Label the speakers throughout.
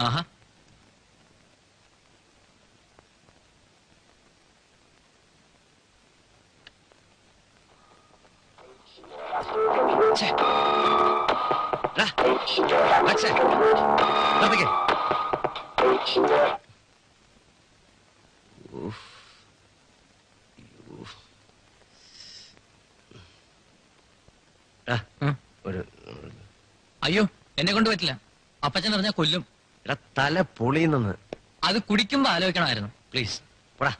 Speaker 1: ആഹാ. അയ്യോ എന്നെ കൊണ്ട് പറ്റില്ല. അപ്പച്ചൻ പറഞ്ഞാൽ കൊല്ലും.
Speaker 2: എടാ തല പൊളിയുന്നെന്ന്.
Speaker 1: അത് കുടിക്കുമ്പോ ആലോചിക്കണമായിരുന്നു.
Speaker 2: പ്ലീസ് പോടാ.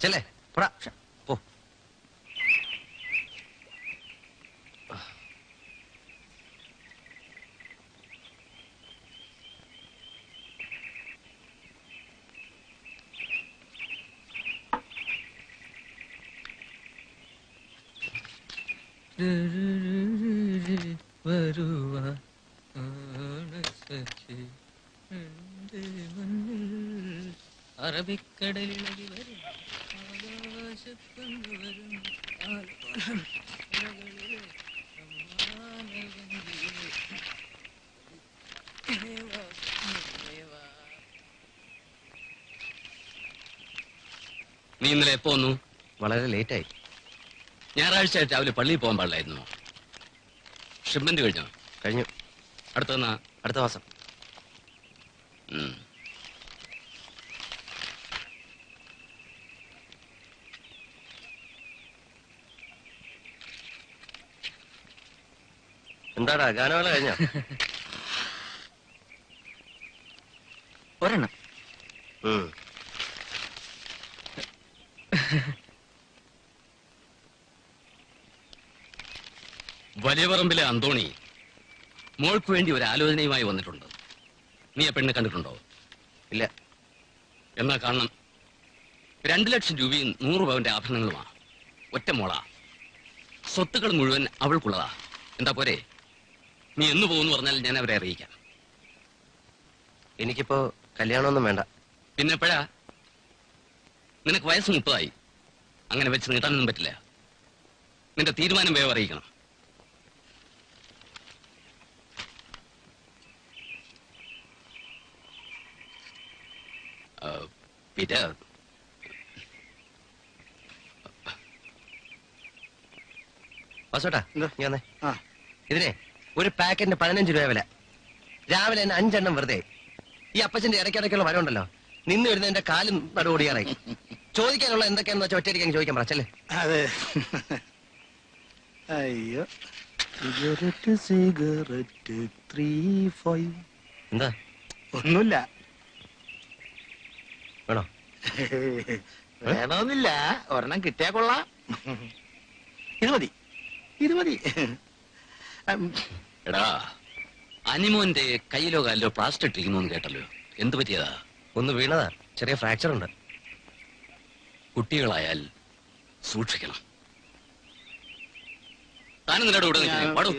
Speaker 2: ചെല്ലേ പോടാ. പോ.
Speaker 1: അറബിക്കടലിളകി വരും.
Speaker 3: നീ ഇന്നലെ എപ്പോ വന്നു?
Speaker 2: വളരെ ലേറ്റായി
Speaker 3: ഞായറാഴ്ച രാവിലെ പള്ളിയിൽ പോകാൻ പാടില്ലായിരുന്നു. ഷിപ്മെന്റ് കഴിഞ്ഞോ?
Speaker 2: കഴിഞ്ഞു.
Speaker 3: അടുത്തന്നാ
Speaker 2: അടുത്ത മാസം. എന്താടാ ഗാനമേള കഴിഞ്ഞ?
Speaker 1: ഒരെണ്ണം.
Speaker 3: വലിയ പറമ്പിലെ അന്തോണി മോൾക്ക് വേണ്ടി ഒരു ആലോചനയുമായി വന്നിട്ടുണ്ട്. നീ ആ പെണ്ണ് കണ്ടിട്ടുണ്ടോ?
Speaker 2: ഇല്ല.
Speaker 3: എന്നാ കാണണം. രണ്ടു ലക്ഷം രൂപയും നൂറ് പവന്റെ ആഭരണങ്ങളുമാ ഒറ്റ മോളാ. സ്വത്തുക്കൾ മുഴുവൻ അവൾക്കുള്ളതാ. എന്താ പോരെ? നീ എന്ന് പോകുന്നു പറഞ്ഞാൽ ഞാൻ അവരെ അറിയിക്കാം.
Speaker 2: എനിക്കിപ്പോ കല്യാണമൊന്നും വേണ്ട.
Speaker 3: പിന്നെ എപ്പോഴാ? നിനക്ക് വയസ്സ് മുപ്പതായി. അങ്ങനെ വെച്ച് നീട്ടാനൊന്നും പറ്റില്ല. നിന്റെ തീരുമാനം വേഗം അറിയിക്കണം. പിന്നെ
Speaker 2: വാസോട്ടാ
Speaker 4: എന്താ?
Speaker 2: നീ വന്നേ.
Speaker 4: ആ.
Speaker 2: ഇതിനെ ഒരു പാക്കറ്റിന് പതിനഞ്ച് രൂപ വില. രാവിലെ തന്നെ അഞ്ചെണ്ണം വെറുതെ. ഈ അപ്പച്ചന്റെ ഇടയ്ക്കിടയ്ക്കുള്ള വരവുണ്ടല്ലോ. നിന്ന് വരുന്നതിന്റെ കാലും നടുപൊടിയാറായി ചോദിക്കാനുള്ള എന്തൊക്കെയാന്ന് വെച്ചാൽ ഒറ്റയടിക്കാൻ ചോദിക്കാൻ പറച്ചല്ലേ
Speaker 4: അതെ. അയ്യോ. Cigarette cigarette three five.
Speaker 2: എന്താ?
Speaker 4: ഒന്നുമില്ല.
Speaker 2: വേണോ?
Speaker 4: വേണമെന്നില്ല. ഒരെണ്ണം കിട്ടിയാ കൊള്ളാം. ഇത് മതി. ഇത് മതി.
Speaker 3: എടാ അനിമോന്റെ കയ്യിലോ കാലിലോ പ്ലാസ്റ്റർ ഇട്ടിരിക്കുന്നു കേട്ടല്ലോ. എന്ത് പറ്റിയതാ?
Speaker 2: ഒന്ന് വീണതാ. ചെറിയ ഫ്രാക്ചർ ഉണ്ട്.
Speaker 3: കുട്ടികളായാൽ സൂക്ഷിക്കണം. താനും നിന്നോട് ഇവിടെ നിൽക്കുന്നേ പാടൂ.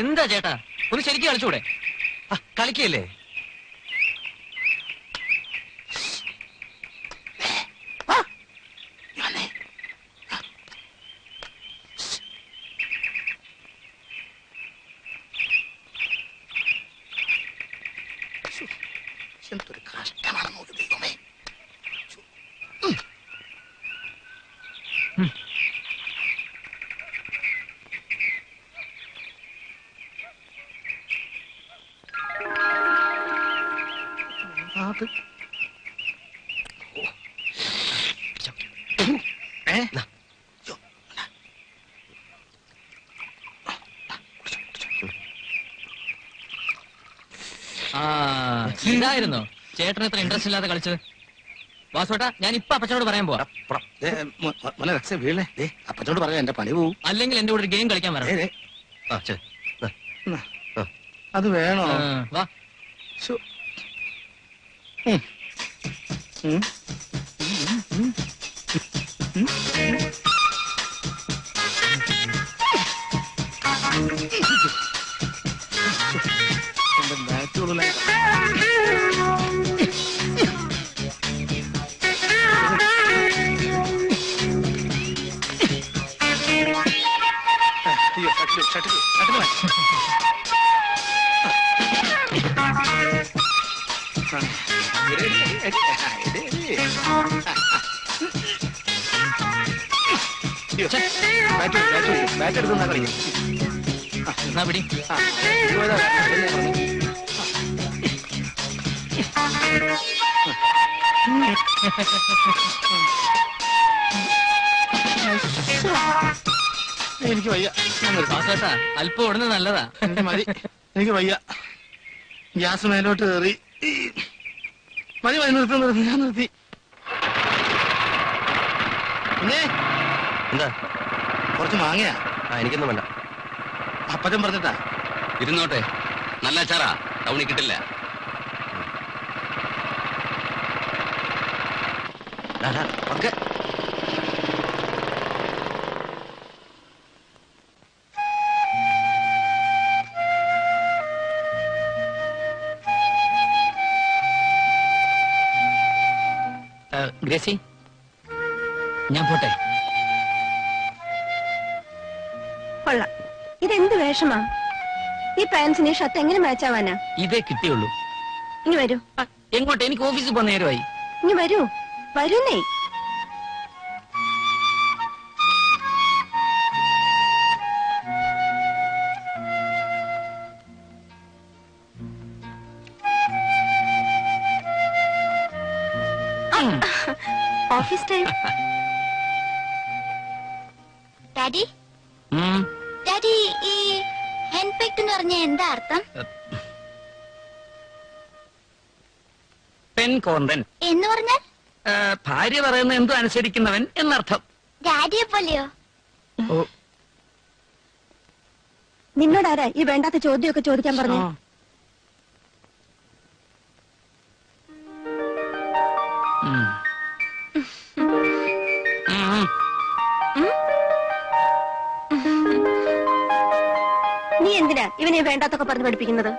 Speaker 1: എന്താ ചേട്ടാ? ഒന്ന് ശരിക്കും കളിച്ചൂടെ?
Speaker 2: കളിക്കല്ലേ?
Speaker 4: എന്തൊരു കഷ്ടമാണ് നോക്കി ദൈവമേ.
Speaker 1: ആ ഇതായിരുന്നോ. ചേട്ടൻ എത്ര ഇൻട്രസ്റ്റ് ഇല്ലാതെ കളിച്ചത്. വാസുവേട്ടാ ഞാൻ ഇപ്പൊ അപ്പച്ചനോട് പറയാൻ പോവാ.
Speaker 4: മോനെ രക്ഷ വീഴേ ദേ അപ്പച്ചോട് പറയാം എന്റെ പണി പോവും.
Speaker 1: അല്ലെങ്കിൽ എന്റെ കൂടെ ഒരു ഗെയിം കളിക്കാൻ
Speaker 2: വരാം.
Speaker 4: അത് വേണോ?
Speaker 1: വാ.
Speaker 4: ശ്ശോ. ഉം. ഉം. എനിക്ക് വയ്യ.
Speaker 1: അല്പം ഉടനെ നല്ലതാ
Speaker 4: എനിക്ക് മതി എനിക്ക് വയ്യ ഗ്യാസ് മേലോട്ട് കയറി. മതി മതി നിർത്തി നിർത്തി ഞാൻ നിർത്തി.
Speaker 2: എന്താ?
Speaker 4: കുറച്ച് മാങ്ങയാ?
Speaker 2: ആ എനിക്കൊന്നും വേണ്ട.
Speaker 4: അപ്പച്ചൻ പറഞ്ഞിട്ടാ?
Speaker 3: ഇരുന്നോട്ടെ. നല്ല അച്ചാറാ. ടൗണിൽ കിട്ടില്ല.
Speaker 2: ഓക്കെ
Speaker 1: ഗ്രേസി ഞാൻ പോട്ടെ.
Speaker 5: കൊള്ളാം. ഇതെന്ത് വേഷമാ? ഈ പാൻസിന് ഷർട്ട് എങ്ങനെ മാച്ച് ആവാനാ
Speaker 1: ഇതേ കിട്ടിയുള്ളൂ.
Speaker 5: ഇനി വരൂ.
Speaker 1: എങ്ങോട്ടെ? എനിക്ക് ഓഫീസിൽ പോകുന്ന നേരമായി.
Speaker 5: ഇനി വരൂ. വരുന്നേ.
Speaker 6: ഡാഡി. ഡാഡി ഈ ഹെൻപെക്ട് എന്ന് പറഞ്ഞ എന്താ അർത്ഥം?
Speaker 1: പെൻ കോന്തൻ
Speaker 6: എന്ന് പറഞ്ഞാൽ?
Speaker 1: ഭാര്യ പറയുന്ന എന്തോ അനുസരിക്കുന്നവൻ എന്നർത്ഥം.
Speaker 6: ഡാഡിയെ പോലെയോ?
Speaker 5: നിന്നോടാരാ ഈ വേണ്ടാത്ത ചോദ്യമൊക്കെ ചോദിക്കാൻ പറഞ്ഞു? ഇവനെ വേണ്ടാത്തൊക്കെ പറഞ്ഞു പഠിപ്പിക്കുന്നത്?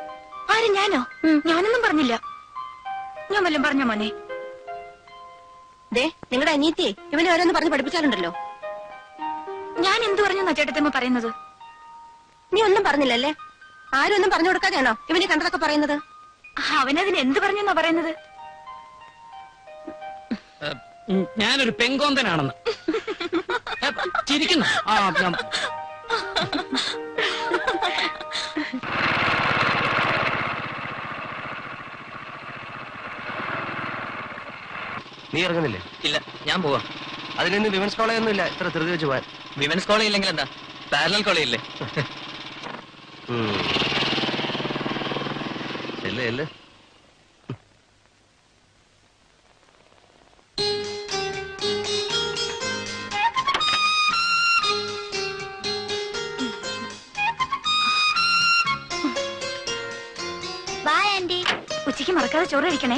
Speaker 7: ആര് ഞാനോ? ഞാനൊന്നും പറഞ്ഞില്ല. ഞാൻ വല്ലതും പറഞ്ഞ മോനെ?
Speaker 5: ദേ നിങ്ങളുടെ അനിയത്തിയെ ഇവനെ ഓരോന്ന് പറഞ്ഞു പഠിപ്പിച്ചാലുണ്ടല്ലോ.
Speaker 7: ഞാൻ എന്തു പറഞ്ഞു ചേട്ടത്തമ്മ പറയുന്നത്?
Speaker 5: നീ ഒന്നും പറഞ്ഞില്ലല്ലേ? ആരും ഒന്നും പറഞ്ഞു കൊടുക്കാതെയാണോ ഇവനെ കണ്ടതൊക്കെ പറയുന്നത്?
Speaker 7: അവനതിന് എന്ത് പറഞ്ഞെന്നാ പറയുന്നത്?
Speaker 1: ഞാനൊരു പെങ്കോന്തനാണെന്ന്. ചിരിക്കുന്നു. ആ ഞാൻ-
Speaker 2: നീ ഇറങ്ങുന്നില്ലേ?
Speaker 1: ഇല്ല ഞാൻ പോവാ.
Speaker 2: അതിനൊന്നും വിമൻസ് കോളേജ് ഒന്നും ഇല്ല ഇത്ര ധൃതി വെച്ച് പോവാൻ
Speaker 1: വിമൻസ് കോളേജ് ഇല്ലെങ്കിൽ എന്താ? പാരലൽ കോളേജ് ഇല്ലേ
Speaker 2: ഇല്ലേ ഇല്ല ചെല്ല്
Speaker 7: ഉച്ചയ്ക്ക് മറക്കാതെ ചോറ് കഴിക്കണേ.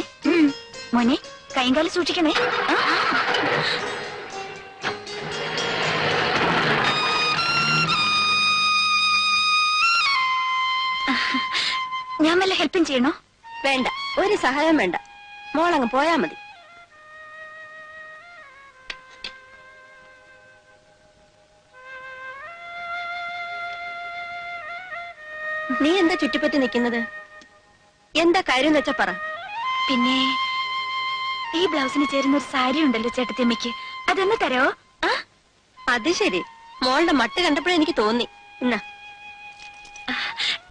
Speaker 7: കൈകാലം സൂക്ഷിക്കണേ. ഞാൻ വല്ല ഹെൽപ്പും ചെയ്യണോ?
Speaker 5: വേണ്ട. ഒരു സഹായം വേണ്ട. മോളങ്ങ് പോയാ മതി. നീ എന്താ ചുറ്റിപ്പറ്റി നിൽക്കുന്നത്? എന്താ കാര്യം എന്ന് വെച്ചാ പറ.
Speaker 7: പിന്നെ ഈ ബ്ലൗസിന് ചേരുന്ന ഒരു സാരി ഉണ്ടല്ലോ ചേട്ടത്തിയമ്മയ്ക്ക്. അതൊന്ന് തരോ? ആ?
Speaker 5: അത് ശരി. മോളുടെ മട്ട് കണ്ടപ്പോഴേ എനിക്ക് തോന്നി. എന്നാ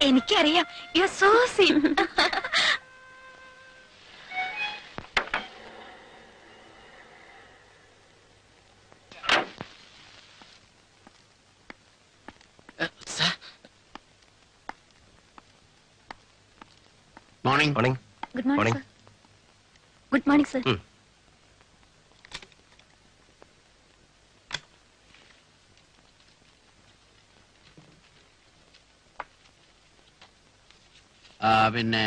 Speaker 7: എനിക്കറിയാം. You so seen
Speaker 3: morning
Speaker 2: morning
Speaker 5: good morning
Speaker 2: morning
Speaker 5: good morning sir.
Speaker 8: പിന്നെ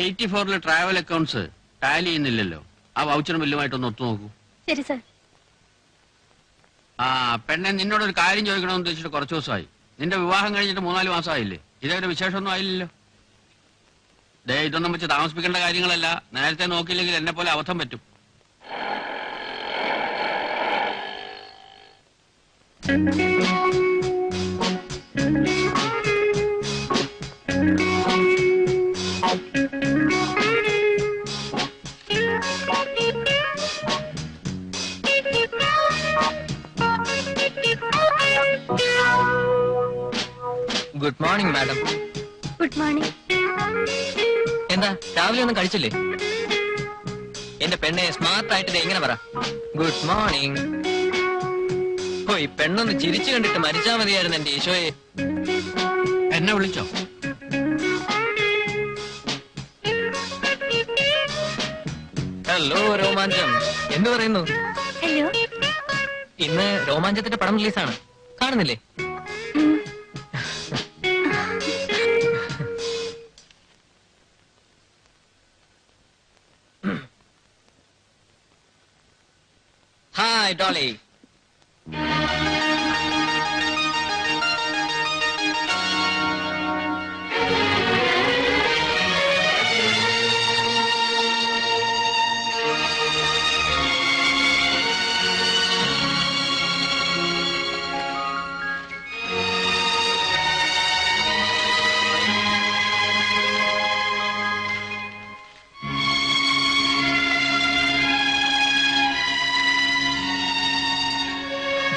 Speaker 8: എയ്റ്റി ഫോറിലെ ട്രാവൽ അക്കൗണ്ട്സ് ടാലി ചെയ്യുന്നില്ലല്ലോ. ആ വൗച്ചറും ബില്ലുമായിട്ടൊന്ന് ഒത്തു നോക്കൂ.
Speaker 5: ശരി സർ.
Speaker 8: ആ പെണ്ണെ നിന്നോടൊരു കാര്യം ചോദിക്കണമെന്ന് ഉദ്ദേശിച്ചിട്ട് കുറച്ച് ദിവസമായി. നിന്റെ വിവാഹം കഴിഞ്ഞിട്ട് മൂന്നാൽ മാസമായില്ലേ? ഇതേവരെ വിശേഷമൊന്നും ആയില്ലല്ലോ. ദേ ഇതൊന്നും വെച്ച് താമസിപ്പിക്കേണ്ട കാര്യങ്ങളല്ല. നേരത്തെ നോക്കിയില്ലെങ്കിൽ എന്നെ പോലെ അവധം പറ്റും.
Speaker 1: Good morning madam
Speaker 5: good morning
Speaker 1: എന്താ? രാവിലെ ഒന്നും കഴിച്ചില്ലേ? എന്റെ പെണ്ണെ സ്മാർട്ട് ആയിട്ട് എങ്ങനെ ഇങ്ങനെ പറ. ഗുഡ് മോർണിംഗ് ഓ ഈ പെണ്ണൊന്ന് ചിരിച്ചു കണ്ടിട്ട് മരിച്ചാ മതിയായിരുന്നു എന്റെ ഈശോയെ.
Speaker 8: എന്നെ വിളിച്ചോ?
Speaker 1: ഹലോ രോമാഞ്ചം. എന്ത് പറയുന്നു?
Speaker 7: ഹലോ
Speaker 1: ഇന്ന് രോമാഞ്ചത്തിന്റെ പടം റിലീസാണ് കാണുന്നില്ലേ? Golly.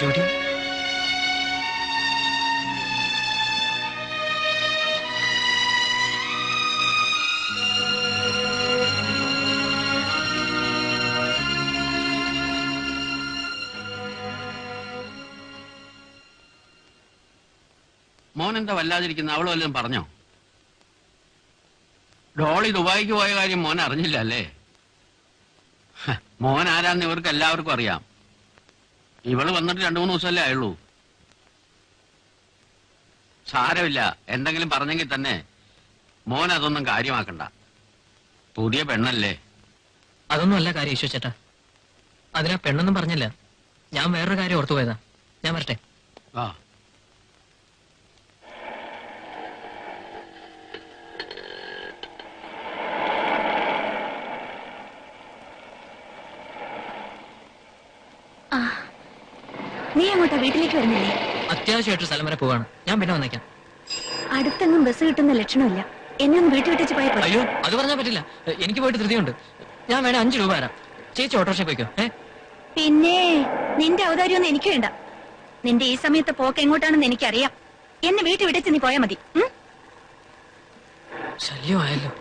Speaker 1: ജൂഡി?
Speaker 8: മോൻ എന്താ വല്ലാതിരിക്കുന്ന? അവൾ വല്ലതും പറഞ്ഞോ? ഡോളി ദുബായിക്ക് പോയ കാര്യം മോൻ അറിഞ്ഞില്ല അല്ലേ? മോൻ ആരാന്ന് ഇവർക്ക് എല്ലാവർക്കും അറിയാം. ഇവൾ വന്നിട്ട് രണ്ടു മൂന്ന് ദിവസമല്ലേ ആയുള്ളൂ. സാരമില്ല. എന്തെങ്കിലും പറഞ്ഞെങ്കിൽ തന്നെ മോൻ അതൊന്നും കാര്യമാക്കണ്ട. പുതിയ പെണ്ണല്ലേ.
Speaker 1: അതൊന്നും അല്ല കാര്യം ഈശോ ചേട്ടാ. അതിനാ പെണ്ണൊന്നും പറഞ്ഞില്ല. ഞാൻ വേറൊരു കാര്യം ഓർത്തു പോയതാ ഞാൻ വരട്ടെ?
Speaker 8: ആ.
Speaker 7: നീ അങ്ങോട്ടാ വീട്ടിലേക്ക് വരുന്നില്ലേ?
Speaker 1: അത്യാവശ്യമായിട്ട് സ്ഥലം വരെ പോവാണ്. ഞാൻ പിന്നെ വന്നേക്കാം.
Speaker 7: അടുത്തെങ്ങും ബസ് കിട്ടുന്ന ലക്ഷണമില്ല. എന്നെ ഒന്ന് വീട്ടിൽ വിട്ടിച്ച് പോയാൽ?
Speaker 1: അയ്യോ അത് പറഞ്ഞാൽ പറ്റില്ല. എനിക്ക് പോയിട്ട് ധൃതിയുണ്ട്. ഞാൻ വേണേ അഞ്ചു രൂപ തരാം. ചേച്ചി ഓട്ടോറിക്ഷ പോയിക്കോ. ഏ?
Speaker 7: പിന്നെ നിന്റെ ഔദാര്യമൊന്നും എനിക്ക് വേണ്ട. നിന്റെ ഈ സമയത്ത് പോക്ക് എങ്ങോട്ടാണെന്ന് എനിക്കറിയാം. എന്നെ വീട്ടിൽ വിട്ടിച്ച് നീ പോയാൽ മതി?
Speaker 1: ശല്യമായല്ലോ.